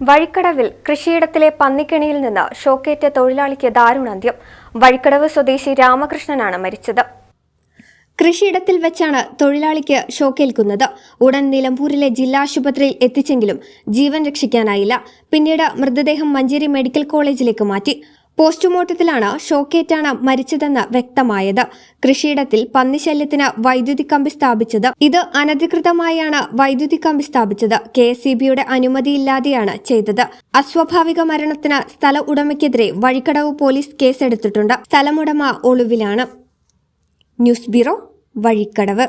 വഴിക്കടവിൽ കൃഷിയിടത്തിലെ പന്നിക്കെണിയിൽ നിന്ന് ഷോക്കേറ്റ തൊഴിലാളിക്ക് ദാരുണാന്ത്യം. വഴിക്കടവ് സ്വദേശി രാമകൃഷ്ണനാണ് മരിച്ചത്. കൃഷിയിടത്തിൽ വെച്ചാണ് തൊഴിലാളിക്ക് ഷോക്കേൽക്കുന്നത്. ഉടൻ നിലമ്പൂരിലെ ജില്ലാ ആശുപത്രിയിൽ എത്തിച്ചെങ്കിലും ജീവൻ രക്ഷിക്കാനായില്ല. പിന്നീട് മൃതദേഹം മഞ്ചേരി മെഡിക്കൽ കോളേജിലേക്ക് മാറ്റി. പോസ്റ്റ്മോർട്ടത്തിലാണ് ഷോക്കേറ്റാണ് മരിച്ചതെന്ന് വ്യക്തമായത്. കൃഷിയിടത്തിൽ പന്നിശല്യത്തിന് വൈദ്യുതി കമ്പി സ്ഥാപിച്ചത് ഇത് അനധികൃതമായാണ് വൈദ്യുതി കമ്പി സ്ഥാപിച്ചത്. കെ എസ് അനുമതിയില്ലാതെയാണ് ചെയ്തത്. അസ്വാഭാവിക മരണത്തിന് സ്ഥല ഉടമയ്ക്കെതിരെ വഴിക്കടവ് പോലീസ് കേസെടുത്തിട്ടുണ്ട്. സ്ഥലമുടമ ഒളിവിലാണ്. News bureau Vazhikkadavu.